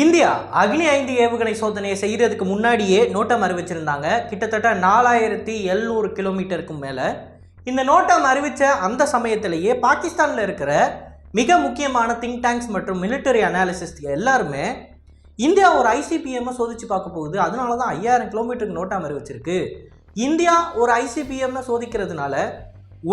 India அக்னி ஐந்து ஏவுகணை சோதனையை செய்கிறதுக்கு முன்னாடியே நோட்டம் அறிவிச்சிருந்தாங்க. கிட்டத்தட்ட நாலாயிரத்தி எழுநூறு கிலோமீட்டருக்கு மேலே. இந்த நோட்டம் அறிவித்த அந்த சமயத்திலேயே பாகிஸ்தானில் இருக்கிற மிக முக்கியமான திங்க் டேங்க்ஸ் மற்றும் மிலிட்டரி அனாலிசிஸ் எல்லாருமே இந்தியா ஒரு ஐசிபிஎம்மை சோதிச்சு பார்க்க போகுது. அதனால தான் ஐயாயிரம் கிலோமீட்டருக்கு நோட்டம் அறிவிச்சிருக்கு. இந்தியா ஒரு ஐசிபிஎம்மை சோதிக்கிறதுனால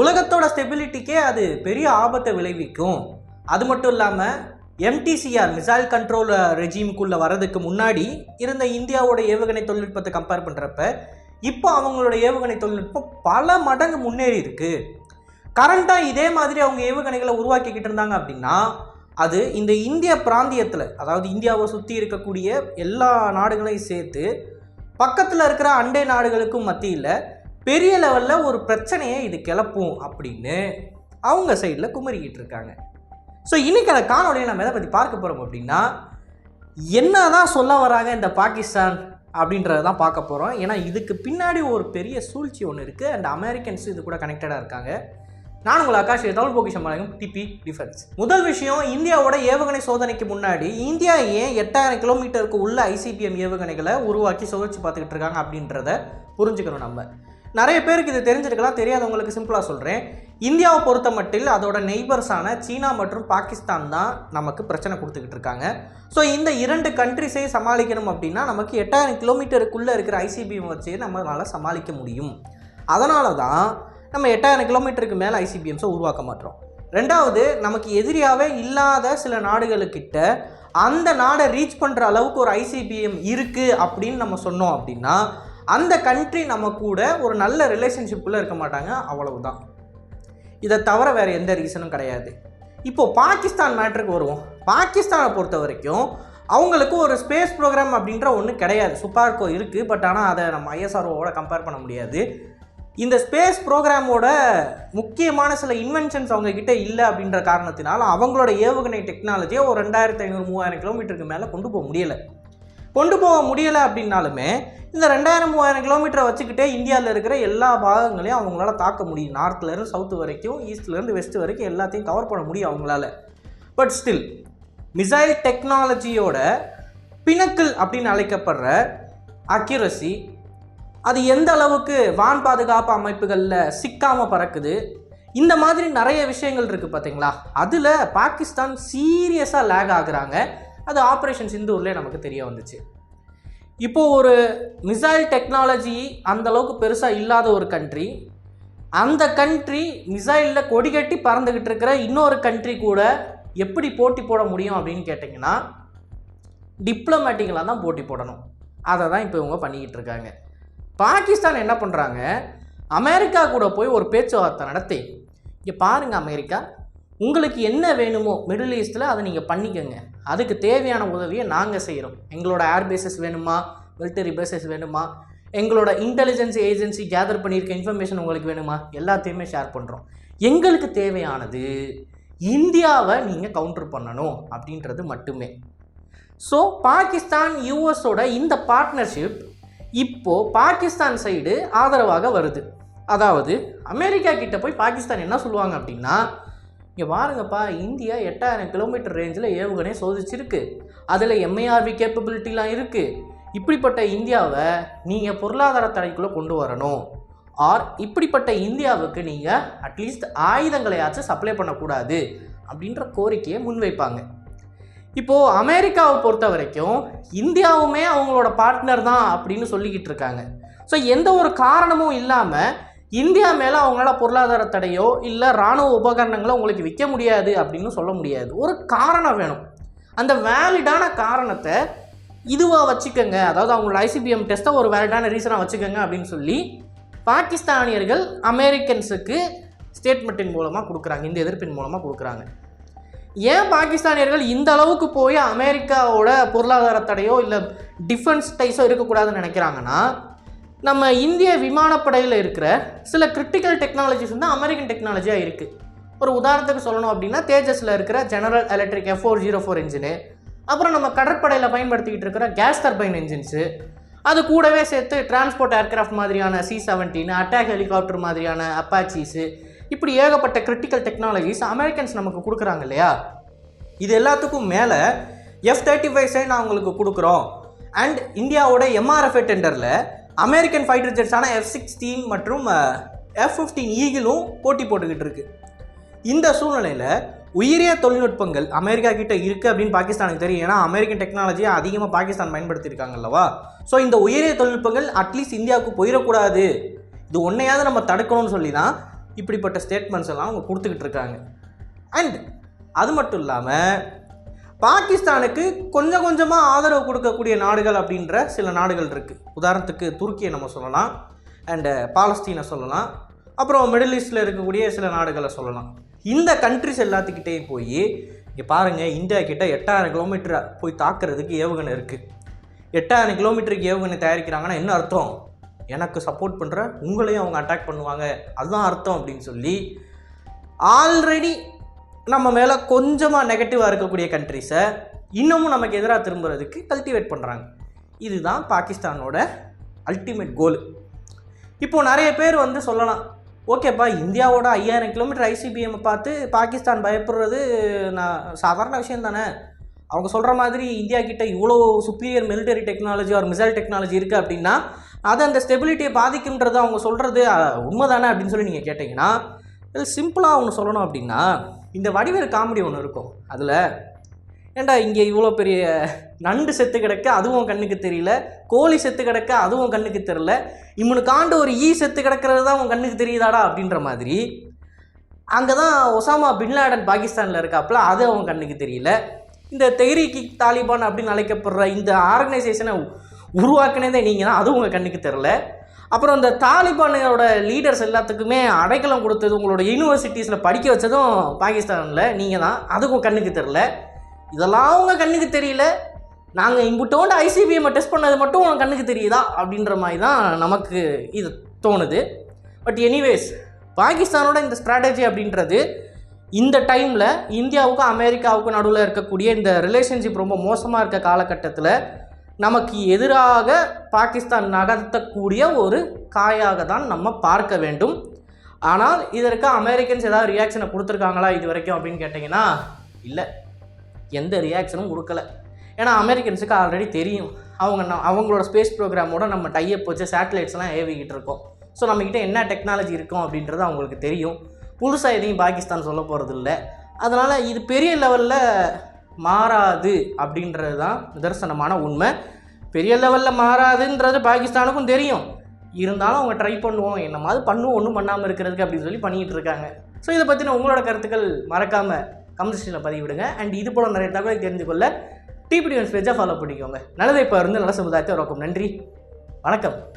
உலகத்தோட ஸ்டெபிலிட்டிக்கே அது பெரிய ஆபத்தை விளைவிக்கும். அது மட்டும் இல்லாமல் எம்டிசிஆர் மிசைல் கண்ட்ரோல் ரெஜிமுக்குள்ளே வரதுக்கு முன்னாடி இருந்த இந்தியாவோட ஏவுகணை தொழில்நுட்பத்தை கம்பேர் பண்ணுறப்ப இப்போ அவங்களோட ஏவுகணை தொழில்நுட்பம் பல மடங்கு முன்னேறி இருக்குது கரண்ட்டாக இதே மாதிரி அவங்க ஏவுகணைகளை உருவாக்கிக்கிட்டு இருந்தாங்க அப்படின்னா அது இந்த இந்திய பிராந்தியத்தில் அதாவது இந்தியாவை சுற்றி இருக்கக்கூடிய எல்லா நாடுகளையும் சேர்த்து பக்கத்தில் இருக்கிற அண்டை நாடுகளுக்கும் மத்தியில் பெரிய லெவலில் ஒரு பிரச்சனையை இது கிளப்பும் அப்படின்னு அவங்க சைடில் குமரிக்கிட்டு இருக்காங்க. ஸோ இன்னைக்கான காணொலியை நம்ம எதை பற்றி பார்க்க போகிறோம் அப்படின்னா என்ன தான் சொல்ல வராங்க இந்த பாகிஸ்தான் அப்படின்றத தான் பார்க்க போகிறோம் ஏன்னா இதுக்கு பின்னாடி ஒரு பெரிய சூழ்ச்சி ஒன்று இருக்குது அண்ட் அமெரிக்கன்ஸ் இது கூட கனெக்டடாக இருக்காங்க. நான் உங்கள் ஆகாஷ் தமிழ் பொக்கிஷம் வழங்கும் டிபி டிஃபென்ஸ் முதல் விஷயம் இந்தியாவோட ஏவுகணை சோதனைக்கு முன்னாடி இந்தியா ஏன் எட்டாயிரம் கிலோமீட்டருக்கு உள்ள ஐசிபிஎம் ஏவுகணைகளை உருவாக்கி சோதிச்சு பார்த்துக்கிட்டு இருக்காங்க அப்படின்றத புரிஞ்சுக்கணும் நம்ம. நிறைய பேருக்கு இது தெரிஞ்சிருக்கலாம் தெரியாதவங்களுக்கு சிம்பிளாக சொல்கிறேன் இந்தியாவை பொறுத்த மட்டில் அதோட நெய்பர்ஸான சீனா மற்றும் பாகிஸ்தான் தான் நமக்கு பிரச்சனை கொடுத்துக்கிட்டு இருக்காங்க. ஸோ இந்த இரண்டு கண்ட்ரிஸை சமாளிக்கணும் அப்படின்னா நமக்கு எட்டாயிரம் கிலோமீட்டருக்குள்ளே இருக்கிற ஐசிபிஎம் வச்சு நம்மளால் சமாளிக்க முடியும். அதனால தான் நம்ம எட்டாயிரம் கிலோமீட்டருக்கு மேலே ஐசிபிஎம்ஸை உருவாக்க மாட்டோம். ரெண்டாவது நமக்கு எதிரியாகவே இல்லாத சில நாடுகளுக்கிட்ட அந்த நாடை ரீச் பண்ணுற அளவுக்கு ஒரு ஐசிபிஎம் இருக்குது அப்படின்னு நம்ம சொன்னோம் அப்படின்னா அந்த கண்ட்ரி நம்ம கூட ஒரு நல்ல ரிலேஷன்ஷிப்புள்ளே இருக்க மாட்டாங்க. அவ்வளவுதான். இதை தவிர வேறு எந்த ரீசனும் கிடையாது. இப்போது பாகிஸ்தான் மேட்ருக்கு வருவோம். பாகிஸ்தானை பொறுத்த வரைக்கும் அவங்களுக்கு ஒரு ஸ்பேஸ் ப்ரோக்ராம் அப்படின்ற ஒன்று கிடையாது. சுப்பார்கோ இருக்குது பட் ஆனால் அதை நம்ம ஐஎஸ்ஆர்ஓவோட கம்பேர் பண்ண முடியாது. இந்த ஸ்பேஸ் ப்ரோக்ராமோட முக்கியமான சில இன்வென்ஷன்ஸ் அவங்கக்கிட்ட இல்லை அப்படின்ற காரணத்தினால் அவங்களோட ஏவுகணை டெக்னாலஜியை ஒரு ரெண்டாயிரத்தி ஐநூறு மூவாயிரம் கிலோமீட்டருக்கு மேலே கொண்டு போக முடியலை. கொண்டு போக முடியலை அப்படின்னாலுமே இந்த ரெண்டாயிரம் மூவாயிரம் கிலோமீட்டரை வச்சுக்கிட்டே இந்தியாவில் இருக்கிற எல்லா பாகங்களையும் அவங்களால தாக்க முடியும். நார்த்லேருந்து சவுத்து வரைக்கும் ஈஸ்ட்லேருந்து வெஸ்ட் வரைக்கும் எல்லாத்தையும் கவர் பண்ண முடியும் அவங்களால. பட் ஸ்டில் மிசைல் டெக்னாலஜியோட பிணக்கல் அப்படின்னு அழைக்கப்படுற அக்யூரசி அது எந்த அளவுக்கு வான் பாதுகாப்பு அமைப்புகளில் சிக்காமல் பறக்குது? இந்த மாதிரி நிறைய விஷயங்கள் இருக்குது பார்த்தீங்களா அதில் பாகிஸ்தான் சீரியஸாக லேக் ஆகுறாங்க. அது ஆப்ரேஷன் சிந்தூர்லேயே நமக்கு தெரிய வந்துச்சு. இப்போது ஒரு மிசைல் டெக்னாலஜி அந்தளவுக்கு பெருசாக இல்லாத ஒரு கண்ட்ரி அந்த கண்ட்ரி மிசைலில் கொடி கட்டி பறந்துக்கிட்டு இருக்கிற இன்னொரு கண்ட்ரி கூட எப்படி போட்டி போட முடியும் அப்படின்னு கேட்டிங்கன்னா டிப்ளமேட்டிக்கலாக தான் போட்டி போடணும். அதை தான் இப்போ இவங்க பண்ணிக்கிட்டு இருக்காங்க. பாகிஸ்தான் என்ன பண்ணுறாங்க அமெரிக்கா கூட போய் ஒரு பேச்சுவார்த்தை நடத்தி. இங்கே பாருங்கள் அமெரிக்கா உங்களுக்கு என்ன வேணுமோ மிடில் ஈஸ்ட்டில் அதை நீங்கள் பண்ணிக்கோங்க. அதுக்கு தேவையான உதவியை நாங்கள் செய்கிறோம் எங்களோட ஏர் பேசஸ் வேணுமா? மிலிட்டரி பேசஸ் வேணுமா? எங்களோட இன்டெலிஜென்ஸ் ஏஜென்சி கேதர் பண்ணியிருக்க இன்ஃபர்மேஷன் உங்களுக்கு வேணுமா? எல்லாத்தையுமே ஷேர் பண்ணுறோம் எங்களுக்கு தேவையானது இந்தியாவை நீங்கள் கவுண்டர் பண்ணணும் அப்படின்றது மட்டுமே. ஸோ பாகிஸ்தான் யூஎஸோட இந்த பார்ட்னர்ஷிப் இப்போது பாகிஸ்தான் சைடு ஆதரவாக வருது. அதாவது அமெரிக்கா கிட்ட போய் பாகிஸ்தான் என்ன சொல்லுவாங்க அப்படின்னா இங்கே பாருங்கப்பா இந்தியா எட்டாயிரம் கிலோமீட்டர் ரேஞ்சில் ஏவுகணை சோதிச்சிருக்கு. அதில் எம்ஐஆர்வி கேப்பபிலிட்டிலாம் இருக்குது இப்படிப்பட்ட இந்தியாவை நீங்கள் பொருளாதார தடைக்குள்ளே கொண்டு வரணும். ஆர் இப்படிப்பட்ட இந்தியாவுக்கு நீங்கள் அட்லீஸ்ட் ஆயுதங்களையாச்சும் சப்ளை பண்ணக்கூடாது அப்படின்ற கோரிக்கையை முன்வைப்பாங்க. இப்போது அமெரிக்காவை பொறுத்த வரைக்கும் இந்தியாவுமே அவங்களோட பார்ட்னர் தான் அப்படின்னு சொல்லிக்கிட்டு இருக்காங்க. ஸோ எந்த ஒரு காரணமும் இல்லாமல் இந்தியா மேலே அவங்களால பொருளாதார தடையோ இல்லை இராணுவ உபகரணங்களோ உங்களுக்கு விற்க முடியாது அப்படின்னு சொல்ல முடியாது. ஒரு காரணம் வேணும். அந்த வேலிடான காரணத்தை இதுவாக வச்சுக்கோங்க. அதாவது அவங்களோட ஐசிபிஎம் டெஸ்ட்டை ஒரு வேலிடான ரீசனாக வச்சுக்கோங்க அப்படின்னு சொல்லி பாகிஸ்தானியர்கள் அமெரிக்கன்ஸுக்கு ஸ்டேட்மெண்ட்டின் மூலமாக கொடுக்குறாங்க. இந்த எதிர்ப்பின் மூலமாக கொடுக்குறாங்க. ஏன் பாகிஸ்தானியர்கள் இந்த அளவுக்கு போய் அமெரிக்காவோட பொருளாதார தடையோ இல்லை டிஃபென்ஸ் டைஸோ இருக்கக்கூடாதுன்னு நினைக்கிறாங்கன்னா நம்ம இந்திய விமானப்படையில் இருக்கிற சில கிரிட்டிக்கல் டெக்னாலஜிஸ் வந்து அமெரிக்கன் டெக்னாலஜியாக இருக்குது ஒரு உதாரணத்துக்கு சொல்லணும் அப்படின்னா தேஜஸில் இருக்கிற general electric F four zero four engine அப்புறம் நம்ம கடற்படையில் பயன்படுத்திக்கிட்டு இருக்கிற கேஸ் டர்பைன் இன்ஜின்ஸு அது கூடவே சேர்த்து டிரான்ஸ்போர்ட் ஏர்கிராஃப்ட் மாதிரியான சி செவன்டீன் அட்டாக் ஹெலிகாப்டர் மாதிரியான அப்பாச்சீஸு இப்படி ஏகப்பட்ட கிரிட்டிக்கல் டெக்னாலஜிஸ் அமெரிக்கன்ஸ் நமக்கு கொடுக்குறாங்க இல்லையா? இது எல்லாத்துக்கும் மேலே எஃப் தேர்ட்டி ஃபைவ்ஸே நான் உங்களுக்கு கொடுக்குறோம். அண்ட் இந்தியாவோட எம்ஆர்எஃப்ஏ டெண்டரில் அமெரிக்கன் ஃபைட்டர் ஜெட்ஸான எஃப் சிக்ஸ்டீன் மற்றும் எஃப் ஃபிஃப்டீன் ஈகிளும் போட்டி போட்டுக்கிட்டு இருக்கு. இந்த சூழ்நிலையில் உயிரிய தொழில்நுட்பங்கள் அமெரிக்கா கிட்ட இருக்குது அப்படின்னு பாகிஸ்தானுக்கு தெரியும். ஏன்னா அமெரிக்கன் டெக்னாலஜியை அதிகமாக பாகிஸ்தான் பயன்படுத்தியிருக்காங்க அல்லவா? ஸோ இந்த உயிரிய தொழில்நுட்பங்கள் அட்லீஸ்ட் இந்தியாவுக்கு போயிடக்கூடாது. இது ஒன்றையாவது நம்ம தடுக்கணும்னு சொல்லி தான் இப்படிப்பட்ட ஸ்டேட்மெண்ட்ஸ் எல்லாம் அவங்க கொடுத்துக்கிட்டு இருக்காங்க. அண்ட் அது மட்டும் இல்லாமல் பாகிஸ்தானுக்கு கொஞ்சம் கொஞ்சமாக ஆதரவு கொடுக்கக்கூடிய நாடுகள் அப்படின்ற சில நாடுகள் இருக்குது உதாரணத்துக்கு துருக்கியை நம்ம சொல்லலாம் அண்டு பாலஸ்தீனை சொல்லலாம் அப்புறம் மிடில் ஈஸ்டில் இருக்கக்கூடிய சில நாடுகளை சொல்லலாம். இந்த கண்ட்ரிஸ் எல்லாத்துக்கிட்டேயும் போய் இங்கே பாருங்கள் இந்தியா கிட்ட எட்டாயிரம் கிலோமீட்டர் போய் தாக்குறதுக்கு ஏவுகணை இருக்குது எட்டாயிரம் கிலோமீட்டருக்கு ஏவுகணை தயாரிக்கிறாங்கன்னா என்ன அர்த்தம்? எனக்கு சப்போர்ட் பண்ணுற உங்களையும் அவங்க அட்டாக் பண்ணுவாங்க. அதுதான் அர்த்தம் அப்படின்னு சொல்லி ஆல்ரெடி நம்ம மேலே கொஞ்சமாக நெகட்டிவாக இருக்கக்கூடிய கண்ட்ரிஸை இன்னமும் நமக்கு எதிராக திரும்புறதுக்கு கல்டிவேட் பண்ணுறாங்க இதுதான் பாகிஸ்தானோட அல்டிமேட் கோல் இப்போது நிறைய பேர் வந்து சொல்லலாம் ஓகேப்பா இந்தியாவோட ஐயாயிரம் கிலோமீட்டர் ஐசிபிஎம் பார்த்து பாகிஸ்தான் பயப்படுறது நான் சாதாரண விஷயம் தானே. அவங்க சொல்கிற மாதிரி இந்தியா கிட்ட இவ்வளோ சுப்பீரியர் மிலிட்டரி டெக்னாலஜி ஒரு மிசைல் டெக்னாலஜி இருக்குது அப்படின்னா அது அந்த ஸ்டெபிலிட்டியை பாதிக்கும்ன்றது அவங்க சொல்கிறது உண்மைதானே? அப்படின்னு சொல்லி நீங்கள் கேட்டிங்கன்னா இது சிம்பிளாக ஒன்று சொல்லணும் அப்படின்னா இந்த வடிவேல் காமெடி ஒன்று இருக்கும். அதில் ஏன்டா இங்கே இவ்வளோ பெரிய நண்டு செத்து கிடக்க அதுவும் கண்ணுக்கு தெரியல? கோழி செத்து கிடக்க அதுவும் கண்ணுக்கு தெரியல? இவனுக்கு ஒரு ஈ செத்து கிடக்கிறது தான் உன் கண்ணுக்கு தெரியுதாடா? அப்படின்ற மாதிரி. அங்கே தான் ஒசாமா பின்லாடன் பாகிஸ்தானில் இருக்காப்புல அது அவன் கண்ணுக்கு தெரியல. இந்த தெஹ்ரீக் தாலிபான் அப்படின்னு அழைக்கப்படுற இந்த ஆர்கனைசேஷனை உருவாக்குனதே நீங்கள் தான் அதுவும் உங்கள் கண்ணுக்கு தெரில அப்புறம் இந்த தாலிபானோட லீடர்ஸ் எல்லாத்துக்குமே அடைக்கலம் கொடுத்தது உங்களோட யூனிவர்சிட்டிஸில் படிக்க வச்சதும் பாகிஸ்தானில் நீங்கள் தான் அதுக்கும் கண்ணுக்கு தெரில இதெல்லாம் உங்கள் கண்ணுக்கு தெரியல. நாங்கள் இம்புட்டோண்டு ஐசிபிஎம்மை டெஸ்ட் பண்ணது மட்டும் உங்கள் கண்ணுக்கு தெரியுதா? அப்படின்ற மாதிரி தான் நமக்கு இது தோணுது. பட் எனிவேஸ் பாகிஸ்தானோட இந்த ஸ்ட்ராட்டஜி அப்படின்றது இந்த டைமில் இந்தியாவுக்கும் அமெரிக்காவுக்கும் நடுவில் இருக்கக்கூடிய இந்த ரிலேஷன்ஷிப் ரொம்ப மோசமாக இருக்க காலகட்டத்தில் நமக்கு எதிராக பாகிஸ்தான் நகர்த்தக்கூடிய ஒரு காயாக தான் நம்ம பார்க்க வேண்டும். ஆனால் இதற்கு அமெரிக்கன்ஸ் ஏதாவது ரியாக்ஷனை கொடுத்துருக்காங்களா இது வரைக்கும் அப்படின்னு கேட்டிங்கன்னா இல்லை. எந்த ரியாக்ஷனும் கொடுக்கல. ஏன்னா அமெரிக்கன்ஸுக்கு ஆல்ரெடி தெரியும். அவங்க ந- அவங்களோட ஸ்பேஸ் ப்ரோக்ராமோட நம்ம டையப் வச்சு சேட்டலைட்ஸ்லாம் ஏவிக்கிட்டு இருக்கோம். ஸோ நம்மக்கிட்ட என்ன டெக்னாலஜி இருக்கும் அப்படின்றது அவங்களுக்கு தெரியும். புதுசாக எதையும் பாகிஸ்தான் சொல்ல போகிறது இல்லை அதனால் இது பெரிய லெவலில் மாறாது அப்படின்றது தான் நிதர்சனமான உண்மை. பெரிய லெவலில் மாறாதுன்றது பாகிஸ்தானுக்கும் தெரியும். இருந்தாலும் அவங்க ட்ரை பண்ணுவோம். என்ன மாதிரி பண்ணுவோம் ஒன்றும் பண்ணாமல் இருக்கிறதுக்கு அப்படின்னு சொல்லி பண்ணிகிட்டு இருக்காங்க. ஸோ இதை பற்றின உங்களோட கருத்துக்கள் மறக்காமல் கமெண்ட் செக்ஷனில் பதிவிடுங்க. அண்ட் இது போல் நிறைய தகவலை தெரிந்து கொள்ள டிபிடி ஒன்ஸ் ஃபாலோ பண்ணிக்கோங்க. நல்லதை இப்போ இருந்து நல்ல சமுதாயத்தை உருவாக்கும். நன்றி. வணக்கம்.